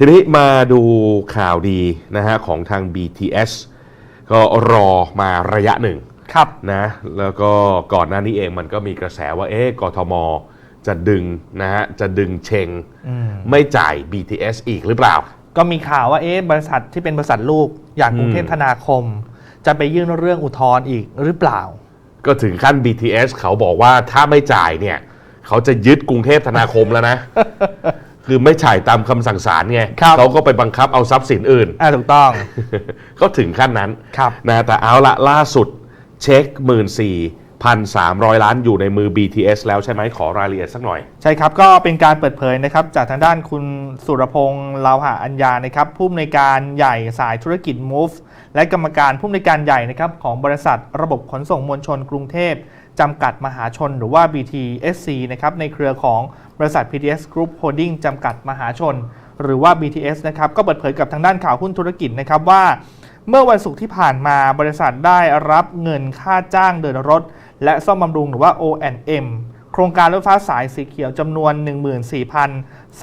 ทีนี้มาดูข่าวดีนะฮะของทาง BTS ก็รอมาระยะหนึ่งครับนะแล้วก็ก่อนหน้านี้เองมันก็มีกระแสว่าเอ๊ะกทม จะดึงนะฮะจะดึงเชงอืมไม่จ่าย BTS อีกหรือเปล่า ก็มีข่าวว่าเอ๊ะบริษัทที่เป็นบริษัทลูกอย่างกรุงเทพอืมธนาคม จะไปยื่นเรื่องอุทธรณ์อีกหรือเปล่า ก็ถึงขั้น BTS เขาบอกว่าถ้าไม่จ่ายเนี่ย เขาจะยึดกรุงเทพธนาคมแล้วนะ คือไม่จ่ายตามคำสั่งศาลไงครับ เขาก็ไปบังคับเอาทรัพย์สินอื่น อ่าถูกต้อง ก็ถึงขั้นนั้นครับนะแต่เอาละล่าสุดเช็ค 14,300 ล้านอยู่ในมือ BTS แล้วใช่ไหมขอรายละเอียดสักหน่อย ใช่ครับ ก็เป็นการเปิดเผยนะครับ จากทางด้านคุณสุรพงษ์ลาวหะอัญญานะครับผู้อำนวยการใหญ่สายธุรกิจ Move และกรรมการผู้อำนวยการใหญ่นะครับของบริษัทระบบขนส่งมวลชนกรุงเทพ จำกัดมหาชนหรือว่า BTSC นะครับในเครือของบริษัท PTS Group Holding จำกัดมหาชน หรือว่า BTS นะครับก็เปิดเผยกับทางด้านข่าวหุ้นธุรกิจนะครับว่า เมื่อวันศุกร์ที่ผ่านมาบริษัทได้รับเงินค่าจ้างเดินรถ และซ่อมบำรุงหรือว่า O&M โครงการรถไฟฟ้าสายสีเขียวจำนวน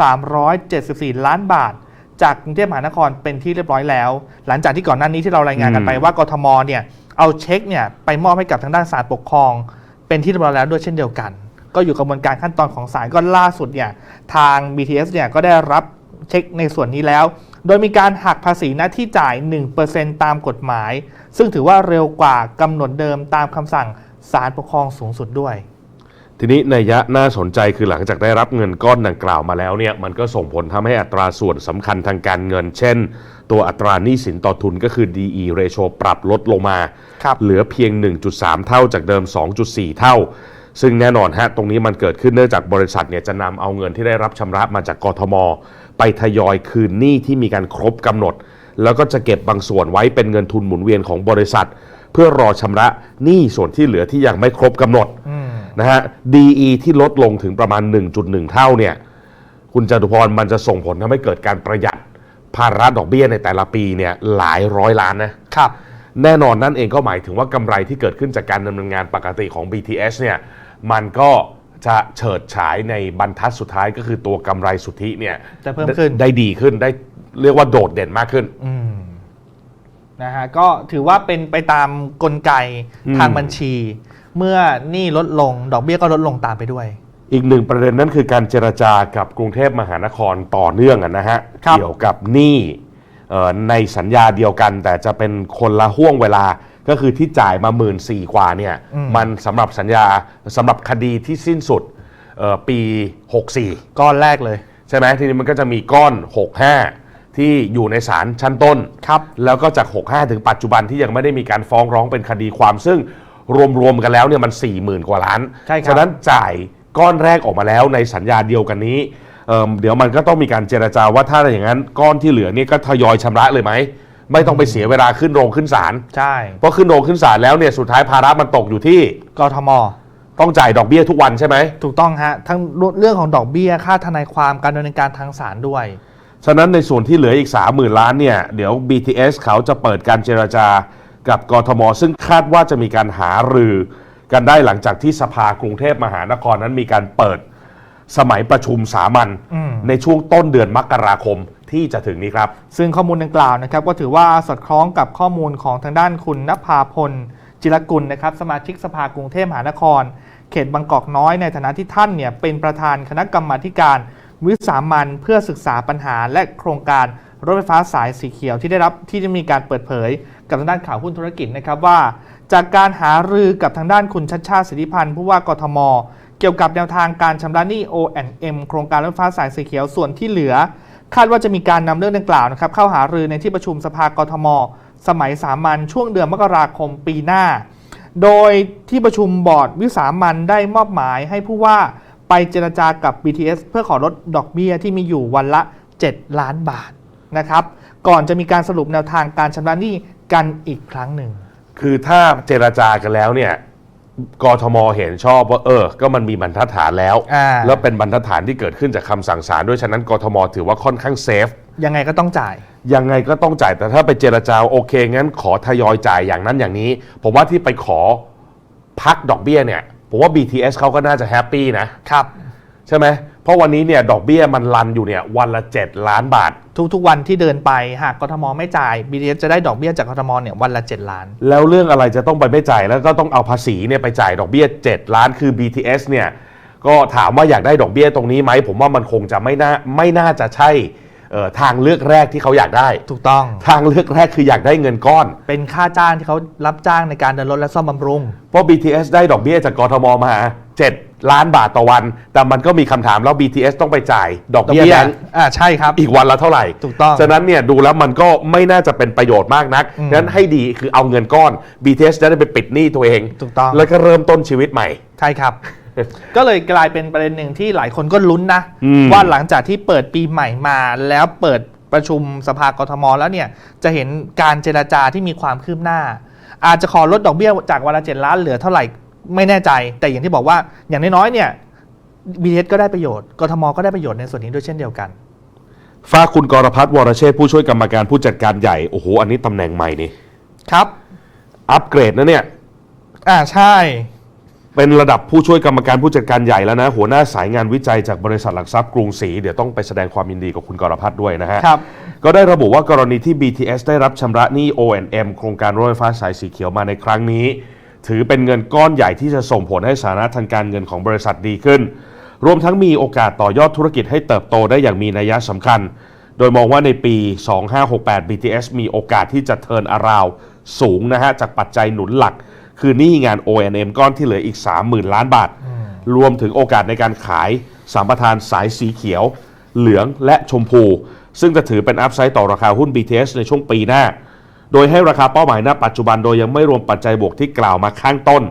14,374 ล้านบาท จากกรุงเทพมหานครเป็นที่เรียบร้อยแล้ว หลังจากที่ก่อนหน้านี้ที่เรารายงานกันไปว่ากทมเนี่ยเอาเช็คเนี่ยไปมอบให้กับทางด้านศาลปกครอง เป็นที่เรียบร้อยแล้วด้วยเช่นเดียวกัน ก็อยู่กระบวนการขั้นตอนของศาลก็ล่าสุดเนี่ยทาง BTS เนี่ยก็ได้รับเช็คในส่วนนี้แล้ว โดยมีการหักภาษีหน้าที่จ่าย 1%ตามกฎหมาย ซึ่งถือว่าเร็วกว่ากำหนดเดิมตามคำสั่งศาลปกครองสูงสุดด้วยทีนี้นัยยะน่าสนใจคือหลังจากได้รับเงินก้อนดังกล่าวมาแล้วเนี่ยมันก็ส่งผลทำให้อัตราส่วนสำคัญทางการเงิน เช่น ตัวอัตราหนี้สินต่อทุนก็คือ DE ratio ปรับลดลงมาครับเหลือเพียง 1.3 เท่าจากเดิม 2.4 เท่า ซึ่งแน่นอนฮะตรงนี้มันเกิดขึ้นเนื่องจากบริษัทเนี่ยจะนำเอาเงินที่ได้รับชำระมาจากกทม ไปทยอยคืนหนี้ที่มีการครบกำหนด แล้วก็จะเก็บบางส่วนไว้เป็นเงินทุนหมุนเวียนของบริษัท เพื่อรอชำระหนี้ส่วนที่เหลือที่ยังไม่ครบกำหนดอืมนะฮะ DE ที่ลดลงถึงประมาณ 1.1 เท่าเนี่ยคุณจตุพรมันจะส่งผลทำให้เกิดการประหยัด ภาระดอกเบี้ยในแต่ละปีเนี่ยหลายร้อยล้านนะครับแน่นอนนั่นเองก็หมายถึงว่ากำไรที่เกิดขึ้นจากการดำเนินงานปกติของ BTS เนี่ยมันก็จะเฉิดฉายในบรรทัดสุดท้ายก็คือตัวกำไรสุทธิเนี่ยจะเพิ่มขึ้นได้ดีขึ้นได้เรียกว่าโดดเด่นมากขึ้นอืมนะฮะก็ถือว่าเป็นไปตามกลไกอืมทางบัญชี เมื่อหนี้ลดลง ดอกเบี้ยก็ลดลงตามไปด้วย อีกหนึ่งประเด็นนั่นคือการเจรจากับกรุงเทพมหานครต่อเนื่องอะนะฮะครับเกี่ยวกับหนี้เอ่อในสัญญาเดียวกัน แต่จะเป็นคนละห่วงเวลาก็คือที่จ่ายมาหมื่นสี่กว่าเนี่ยมันสำหรับสัญญาสำหรับคดีที่สิ้นสุดเอ่อปี 64 ก้อนแรกเลย ใช่ไหมทีนี้มันก็จะมีก้อน 65 ที่อยู่ในศาลชั้นต้นครับแล้วก็จาก 65 ถึงปัจจุบันที่ยังไม่ได้มีการฟ้องร้องเป็นคดีความซึ่งรวมๆกันแล้วเนี่ยมัน 40,000 กว่าล้านใช่ครับฉะนั้นจ่าย ก้อนแรกออกมาแล้วในสัญญาเดียวกันนี้เอิ่มเดี๋ยวมันก็ต้องมีการเจรจาว่าถ้าอย่างนั้นก้อนที่เหลือเนี่ยก็ทยอยชำระเลยไหมไม่ต้องไปเสียเวลาขึ้นโรงขึ้นศาลใช่เพราะขึ้นโรงขึ้นศาลแล้วเนี่ยสุดท้ายภาระมันตกอยู่ที่กทมต้องจ่ายดอกเบี้ยทุกวันใช่ไหมถูกต้องฮะทั้งเรื่องของดอกเบี้ยค่าทนายความการดำเนินการทางศาลด้วยฉะนั้นในส่วนที่เหลืออีก 30,000 ล้านเนี่ยเดี๋ยว BTS เขาจะเปิดการเจรจากับกทม ซึ่งคาดว่าจะมีการหารือ กันได้หลังจากที่สภากรุงเทพมหานครนั้นมีการเปิดสมัยประชุมสามัญอืมในช่วงต้นเดือนมกราคมที่จะถึงนี้ครับ ซึ่งข้อมูลดังกล่าวนะครับ ก็ถือว่าสอดคล้องกับข้อมูลของทางด้านคุณนภาพล จิรกุลนะครับ สมาชิกสภากรุงเทพมหานคร เขตบางกอกน้อยในฐานะที่ท่านเนี่ยเป็นประธานคณะกรรมาธิการ วิสามันเพื่อศึกษาปัญหาและโครงการ รถไฟฟ้าสายสีเขียวที่ได้รับที่จะมีการเปิดเผยกับทางด้านข่าวหุ้นธุรกิจนะครับว่า จากการหารือกับทางด้านคุณชัดชาติสิทธิพันธ์ผู้ว่ากทม เกี่ยวกับแนวทางการชำระหนี้ O&M โครงการรถไฟฟ้าสายสีเขียวส่วนที่เหลือ คาดว่าจะมีการนำเรื่องดังกล่าวนะครับเข้าหารือในที่ประชุมสภากทม สมัยสามัญช่วงเดือนมกราคมปีหน้า โดยที่ประชุมบอร์ดวิสามันได้มอบหมายให้ผู้ว่าไปเจรจากับ BTS เพื่อขอลดดอกเบี้ยที่มีอยู่วันละ 7 ล้านบาท นะครับ ก่อนจะมีการสรุปแนวทางการชำระหนี้กันอีกครั้งหนึ่ง คือถ้าเจรจากันแล้วเนี่ยกทมเห็นชอบว่าเออ ก็มันมีบรรทัดฐานแล้ว อ่า แล้วเป็นบรรทัดฐานที่เกิดขึ้นจากคำสั่งศาลด้วยฉะนั้นกทมถือว่าค่อนข้างเซฟ ยังไงก็ต้องจ่าย ยังไงก็ต้องจ่ายแต่ถ้าไปเจรจาโอเค งั้นขอทยอยจ่ายอย่างนั้นอย่างนี้ ผมว่าที่ไปขอพักดอกเบี้ยเนี่ย ผมว่า BTS เขาก็น่าจะแฮปปี้นะ ครับ ใช่ไหมเพราะวันนี้เนี่ยดอกเบี้ยมันรันอยู่เนี่ยวันละ 7 ล้านบาท ทุกๆวันที่เดินไปหากกทมไม่จ่าย BTS จะได้ดอกเบี้ยจากกทมเนี่ยวันละ 7 ล้าน แล้วเรื่องอะไรจะต้องไปไม่จ่ายแล้วก็ต้องเอาภาษีเนี่ยไปจ่ายดอกเบี้ย 7 ล้านคือ BTS เนี่ยก็ถามว่าอยากได้ดอกเบี้ยตรงนี้ไหมผมว่ามันคงจะไม่น่าไม่น่าจะใช่เอ่อทางเลือกแรกที่เขาอยากได้ ถูกต้องทางเลือกแรกคืออยากได้เงินก้อน เป็นค่าจ้างที่เขารับจ้างในการเดินรถและซ่อมบำรุงเพราะ BTS ได้ดอกเบี้ยจากกทมมา 7 ล้านบาทต่อวัน แต่มันก็มีคำถามแล้ว BTS ต้องไปจ่ายดอกดอกเบี้ยเบี้ยแบงค์อ่าใช่ครับ อีกวันละเท่าไหร่ ถูกต้อง ฉะนั้นเนี่ยดูแล้วมันก็ไม่น่าจะเป็นประโยชน์มากนักอืมฉะนั้นให้ดีคือเอาเงินก้อน BTS จะได้ไปปิดหนี้ตัวเอง ถูกต้อง แล้วก็เริ่มต้นชีวิตใหม่ ใช่ครับ ก็เลยกลายเป็นประเด็นหนึ่งที่หลายคนก็ลุ้นนะ อืม ว่าหลังจากที่เปิดปีใหม่มาแล้วเปิดประชุมสภากทมแล้วเนี่ย จะเห็นการเจรจาที่มีความคืบหน้า อาจจะขอลดดอกเบี้ยจากวันละเจ็ดล้านเหลือเท่าไหร่ ไม่แน่ใจแต่อย่างที่บอกว่าอย่างน้อยๆเนี่ย BTS ก็ได้ประโยชน์กทมก็ได้ประโยชน์ในส่วนนี้ด้วยเช่นเดียวกันฝ้ากคุณกรพัฒน์วรเชษฐ์ผู้ช่วยกรรมการผู้จัดการใหญ่โอ้โหอันนี้ตำแหน่งใหม่นี่ครับอัปเกรดนะเนี่ย อ่าใช่ เป็นระดับผู้ช่วยกรรมการผู้จัดการใหญ่แล้วนะ หัวหน้าสายงานวิจัยจากบริษัทหลักทรัพย์กรุงศรีเดี๋ยวต้องไปแสดงความยินดีกับคุณกรพัฒน์ด้วยนะฮะครับก็ได้ระบุว่ากรณีที่ BTS ได้รับชำระหนี้ O&M โครงการรถไฟฟ้าสายสีเขียวมาในครั้งนี้ ถือเป็นเงินก้อนใหญ่ที่จะส่งผลให้สถานะทางการเงินของบริษัทดีขึ้น รวมทั้งมีโอกาสต่อยอดธุรกิจให้เติบโตได้อย่างมีนัยสำคัญ โดยมองว่าในปี 2568 BTS มีโอกาสที่จะเทิร์นอาราวสูงนะฮะจากปัจจัยหนุนหลัก คือหนี้งาน O&M ก้อนที่เหลืออีก 30,000 ล้านบาท รวมถึงโอกาสในการขายสามปทานสายสีเขียว เหลืองและชมพู ซึ่งจะถือเป็นอัพไซด์ต่อราคาหุ้น BTS ในช่วงปีหน้า โดยให้ราคาเป้าหมายณปัจจุบันโดยยังไม่รวมปัจจัยบวกที่กล่าวมาข้างต้น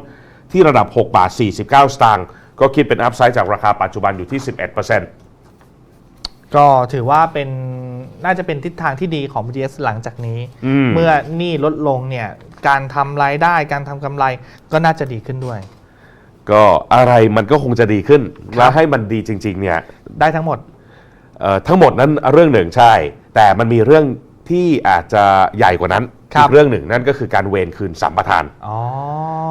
ที่ระดับ 6 บาท 49 สตางค์ก็คิดเป็นอัพไซด์จากราคาปัจจุบันอยู่ที่ 11%ก็ถือว่าเป็นน่าจะเป็นทิศทางที่ดีของ BTS หลังจากนี้อืมเมื่อหนี้ลดลงเนี่ยการทำรายได้การทำกำไรก็น่าจะดีขึ้นด้วย ก็อะไรมันก็คงจะดีขึ้น แล้วให้มันดีจริง ๆ เนี่ย ได้ทั้งหมดเอ่อทั้งหมดนั้นเรื่องหนึ่งใช่ แต่มันมีเรื่อง ที่อาจจะใหญ่กว่านั้นครับอีกเรื่องหนึ่งนั่นก็คือการเวรคืนสัมปทาน อ๋อ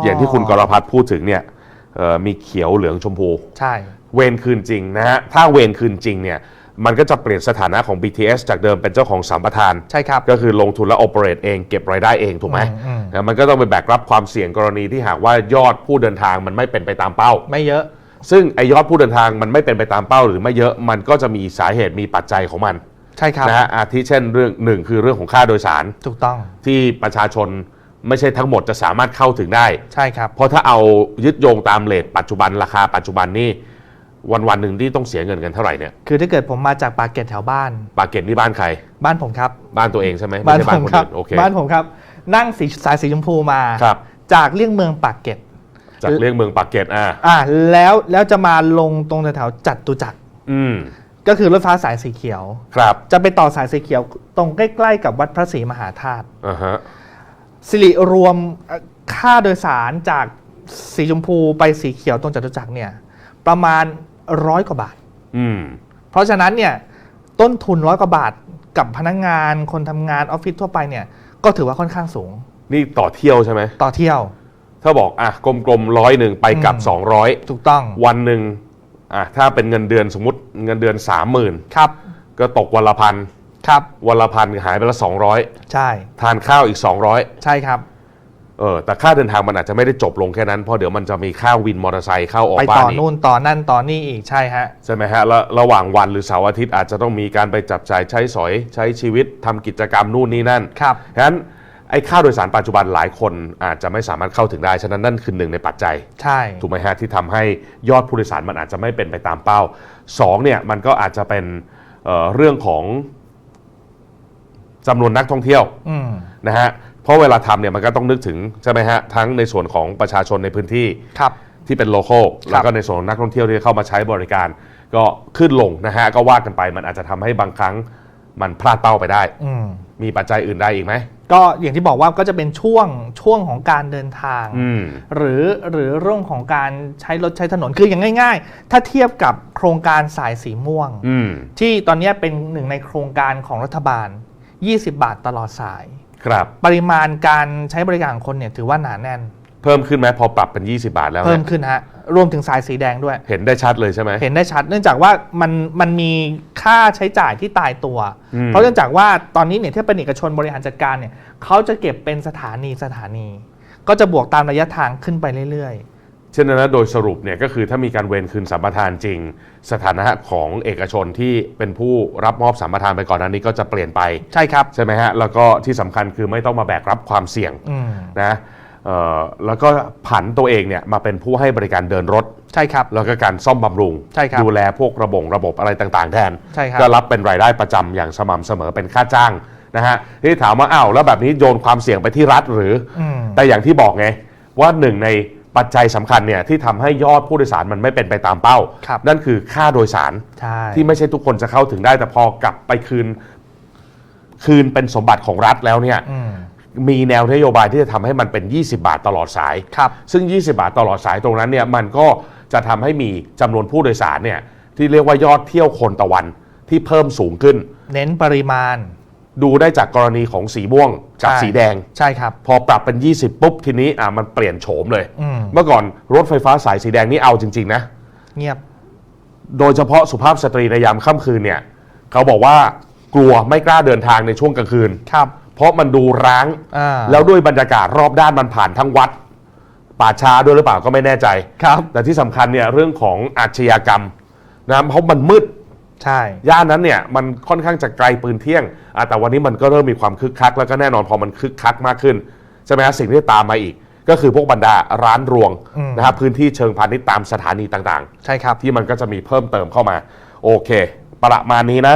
ออย่างที่คุณกรพัฒน์พูดถึงเนี่ยเอ่อมีเขียวเหลืองชมพู ใช่ เวรคืนจริงนะฮะ ถ้าเวรคืนจริงเนี่ย มันก็จะเปลี่ยนสถานะของ BTS จากเดิมเป็นเจ้าของสัมปทาน ใช่ครับ ก็คือลงทุนและ operate เองเก็บรายได้เอง ถูกไหมอืมอืม นะมันก็ต้องไปแบกรับความเสี่ยงกรณีที่หากว่ายอดผู้เดินทางมันไม่เป็นไปตามเป้า ไม่เยอะ ซึ่งไอยอดผู้เดินทางมันไม่เป็นไปตามเป้าหรือไม่เยอะมันก็จะมีสาเหตุมีปัจจัยของมัน ใช่ครับนะฮะอาทิเช่นเรื่องหนึ่งคือเรื่องของค่าโดยสาร ถูกต้องที่ประชาชนไม่ใช่ทั้งหมดจะสามารถเข้าถึงได้ ใช่ครับ เพราะถ้าเอายึดโยงตามเลทปัจจุบันราคาปัจจุบันนี่วันวันๆหนึ่งที่ต้องเสียเงินกันเท่าไหร่เนี่ยคือถ้าเกิดผมมาจากปากเกร็ดแถวบ้าน ปากเกร็ดนี่บ้านใคร บ้านผมครับ บ้านตัวเองใช่ไหมบ้านไม่ใช่ผบ้านมคนครับอื่นโอเค บ้านผมครับ นั่งสีสายสีชมพูมา ครับ จากเลี่ยงเมืองปากเกร็ดจากเรื่องเมืองปากเกร็ดอ่าอ่าแล้วแล้วจะมาลงตรงแถวๆจัตุจักรอืม ก็คือรถไฟฟ้าสายสีเขียว ครับจะไปต่อสายสีเขียวตรงใกล้ ๆ กับวัดพระศรีมหาธาตุอ่าฮะสิริรวมเอ่อค่าโดยสารจากสีชมพูไปสีเขียวตรงจตุจักรเนี่ยประมาณร้อยกว่าบาท อืมเพราะฉะนั้นเนี่ยต้นทุนร้อยกว่าบาทกับพนักงานคนทำงานออฟฟิศทั่วไปเนี่ยก็ถือว่าค่อนข้างสูงนี่ต่อเที่ยวใช่ไหม ต่อเที่ยว ถ้าบอกอะกลมๆร้อยหนึ่งไปกลับ อืม 200 ถูกต้อง วันหนึ่ง อะถ้าเป็นเงินเดือนสมมติเงินเดือน30,000ครับ ก็ตกวันละพันครับ วันละพันหายไปละใช่200ทานข้าวอีก200ใช่ครับ เออแต่ค่าเดินทางมันอาจจะไม่ได้จบลงแค่นั้นเพราะเดี๋ยวมันจะมีค่าวินมอเตอร์ไซค์เข้าออกไปบ้าต่นออีก นู่นต่อนั่นต่อนี่อีกใช่ฮะ ใช่ไหมฮะแล้วระหว่างวันหรือเสาร์อาทิตย์อาจจะต้องมีการไปจับจ่ายใช้สอยใช้ชีวิตทำกิจกรรมนู่นนี่นั่นครับ ฉะนั้น ไอ้ค่าโดยสารปัจจุบันหลายคนอาจจะไม่สามารถเข้าถึงได้ ฉะนั้นนั่นคือหนึ่งในปัจจัย ใช่ ถูกไหมฮะที่ทำให้ยอดผู้โดยสารมันอาจจะไม่เป็นไปตามเป้าสองเนี่ยมันก็อาจจะเป็นเอ่อเรื่องของจำนวนนักท่องเที่ยว อืม นะฮะ เพราะเวลาทำเนี่ยมันก็ต้องนึกถึง ใช่ไหมฮะ ทั้งในส่วนของประชาชนในพื้นที่ครับ ที่เป็นโลเคอลแล้วก็ในส่วนของนักท่องเที่ยวที่เข้ามาใช้บริการ ก็ขึ้นลงนะฮะ ก็ว่ากันไปมันอาจจะทำให้บางครั้งมันพลาดเป้าไปได้ อืม มีปัจจัยอื่นได้อีกไหม ก็อย่างที่บอกว่าก็จะเป็นช่วงช่วงของการเดินทาง อืม หรือหรือเรื่องของการใช้รถใช้ถนนคืออย่างง่าย ๆ ถ้าเทียบกับโครงการสายสีม่วง อืม ที่ตอนนี้เป็นหนึ่งในโครงการของรัฐบาล 20 บาทตลอดสาย ครับ ปริมาณการใช้บริการของคนเนี่ยถือว่าหนาแน่น เพิ่มขึ้นไหมพอปรับเป็น 20 บาทแล้วเพิ่เนี่มยขึ้นฮะรวมถึงสายสีแดงด้วย เห็นได้ชัดเลยใช่ไหม เห็นได้ชัด เนื่องจากว่ามันมันมีค่าใช้จ่ายที่ตายตัว อืม เพราะเนื่องจากว่าตอนนี้เนี่ยที่เป็นเอกชนบริหารจัดการเนี่ยเขาจะเก็บเป็นสถานีสถานี ก็จะบวกตามระยะทางขึ้นไปเรื่อย เช่นนั้นนะโดยสรุปเนี่ยก็คือถ้ามีการเวนคืนสัมปทานจริง สถานะของเอกชนที่เป็นผู้รับมอบสัมปทานไปก่อนหน้านี้ก็จะเปลี่ยนไป ๆ ใช่ครับ ใช่ไหมฮะ แล้วก็ที่สำคัญคือไม่ต้องมาแบกรับความเสี่ยงอืม นะเอ่อ แล้วก็ผันตัวเองเนี่ยมาเป็นผู้ให้บริการเดินรถ ใช่ครับ แล้วก็การซ่อมบำรุง ใช่ครับ ดูแลพวกระบบระบบอะไรต่างๆ แทน ใช่ครับ ก็รับเป็นรายได้ประจำอย่างสม่ำเสมอเป็นค่าจ้างนะฮะที่ถามว่าอ้าวแล้วแบบนี้โยนความเสี่ยงไปที่รัฐหรือออืมแต่อย่างที่บอกไงว่าหนึ่งในปัจจัยสำคัญเนี่ยที่ทำให้ยอดผู้โดยสารมันไม่เป็นไปตามเป้า ครับ นั่นคือค่าโดยสาร ใช่ ที่ไม่ใช่ทุกคนจะเข้าถึงได้แต่พอกลับไปคืน คืนเป็นสมบัติของรัฐแล้วเนี่ย อืม มีแนวนโยบายที่จะทำให้มันเป็น 20 บาทตลอดสาย ครับ ซึ่ง 20 บาทตลอดสายตรงนั้นเนี่ยมันก็จะทำให้มีจำนวนผู้โดยสารเนี่ยที่เรียกว่ายอดเที่ยวคนต่อวันที่เพิ่มสูงขึ้น เน้นปริมาณ ดูได้จากกรณีของสีม่วงกับใช่สีแดง ใช่ครับ พอปรับเป็น 20 ปุ๊บทีนี้อะมันเปลี่ยนโฉมเลยอืมเมื่อก่อนรถไฟฟ้าสายสีแดงนี่เอาจริง ๆ นะ เงียบ โดยเฉพาะสุภาพสตรีในยามค่ำคืนเนี่ย เขาบอกว่ากลัวไม่กล้าเดินทางในช่วงกลางคืน ครับ เพราะมันดูร้าง อ่าแล้วด้วยบรรยากาศรอบด้านมันผ่านทั้งวัด ป่าช้าด้วยหรือเปล่าก็ไม่แน่ใจ ครับ แต่ที่สำคัญเนี่ยเรื่องของอาชญากรรมนะเพราะมันมืด ใช่ ย่านนั้นเนี่ยมันค่อนข้างจะไกลปืนเที่ยงอะแต่วันนี้มันก็เริ่มมีความคึกคัก แล้วก็แน่นอนพอมันคึกคักมากขึ้นใช่ไหมฮะสิ่งที่ตามมาอีก ก็คือพวกบรรดาร้านรวงอืม นะครับพื้นที่เชิงพาณิชย์ตามสถานีต่างใช่ครับ ๆ ที่มันก็จะมีเพิ่มเติมเข้ามา โอเค ประมาณนี้นะ